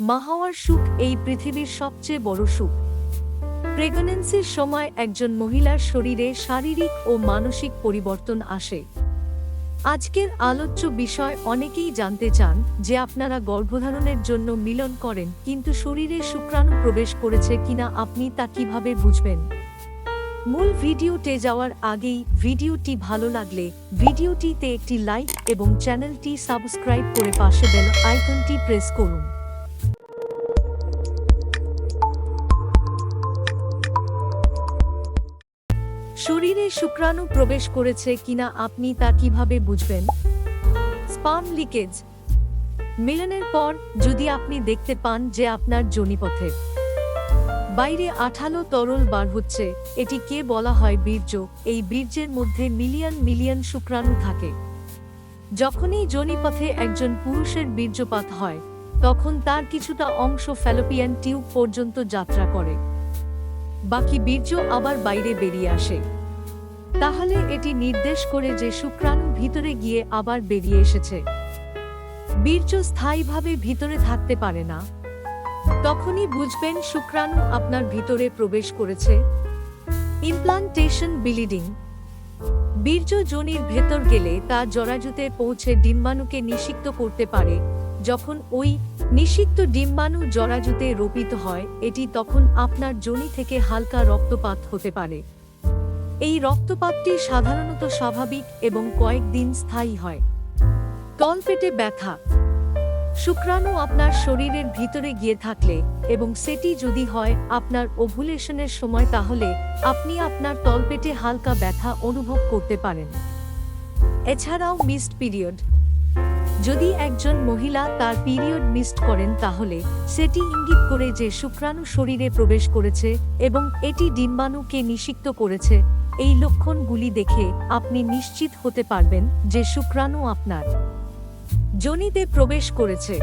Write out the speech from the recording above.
মা হওয়ার সুখ এই পৃথিবীর সবচেয়ে বড় সুখ। প্রেগনেন্সির সময় একজন মহিলার শরীরে শারীরিক ও মানসিক পরিবর্তন আসে। আজকের আলোচ্য বিষয় অনেকেই জানতে চান যে আপনারা গর্ভধারণের জন্য মিলন করেন কিন্তু শরীরে শুক্রাণু প্রবেশ করেছে কিনা আপনি তা কীভাবে বুঝবেন? মূল ভিডিওতে যাওয়ার আগেই ভিডিওটি ভালো লাগলে ভিডিওটিতে একটি লাইক এবং চ্যানেলটি সাবস্ক্রাইব করে পাশে বেল আইকনটি প্রেস করুন। শরীরে শুক্রাণু প্রবেশ করেছে কিনা আপনি তা কীভাবে বুঝবেন? Sperm leakage. মিলনের পর যদি আপনি দেখতে পান যে আপনার জনিপথে বাইরে আঠালো তরল বার হচ্ছে, এটিকে বলা হয় বীর্য। এই বীর্যের মধ্যে মিলিয়ন মিলিয়ন শুক্রাণু থাকে। যখনই জনিপথে একজন পুরুষের বীর্যপাত হয়, তখন তার কিছুটা অংশ ফ্যালোপিয়ান টিউব পর্যন্ত যাত্রা করে। বাকি বীর্য আবার বাইরে বেরিয়ে আসে। তাহলে এটি নির্দেশ করে যে শুক্রাণু ভিতরে গিয়ে আবার বেরিয়ে এসেছে। বীর্য স্থায়ীভাবে ভিতরে থাকতে পারে না। তখনই বুঝবেন শুক্রাণু আপনার ভিতরে প্রবেশ করেছে। ইমপ্লান্টেশন ব্লিডিং বীর্য যোনির ভেতর গেলে তা জরাজুতে পৌঁছে ডিম্বাণুকে নিষিক্ত করতে পারে। যখন ওই নিষিক্ত ডিম্বাণু জরাজুতে রোপিত হয়, এটি তখন আপনার যোনি থেকে হালকা রক্তপাত হতে পারে। এই রক্তপাতটি সাধারণত স্বাভাবিক এবং কয়েকদিন স্থায়ী হয়। তলপেটে ব্যথা। শুক্রাণু আপনার শরীরের ভিতরে গিয়ে থাকলে এবং সেটি যদি হয় আপনার ওভুলেশনের সময়, তাহলে আপনি আপনার তলপেটে হালকা ব্যথা অনুভব করতে পারেন। এছাড়াও মিসড পিরিয়ড। যদি একজন মহিলা তার পিরিয়ড মিসড করেন তাহলে সেটি ইঙ্গিত করে যে শুক্রাণু শরীরে প্রবেশ করেছে এবং এটি ডিম্বাণুকে নিষিক্ত করেছে। এই লক্ষণগুলি দেখে আপনি নিশ্চিত হতে পারবেন যে শুক্রাণু আপনার। জনিতে প্রবেশ করেছে।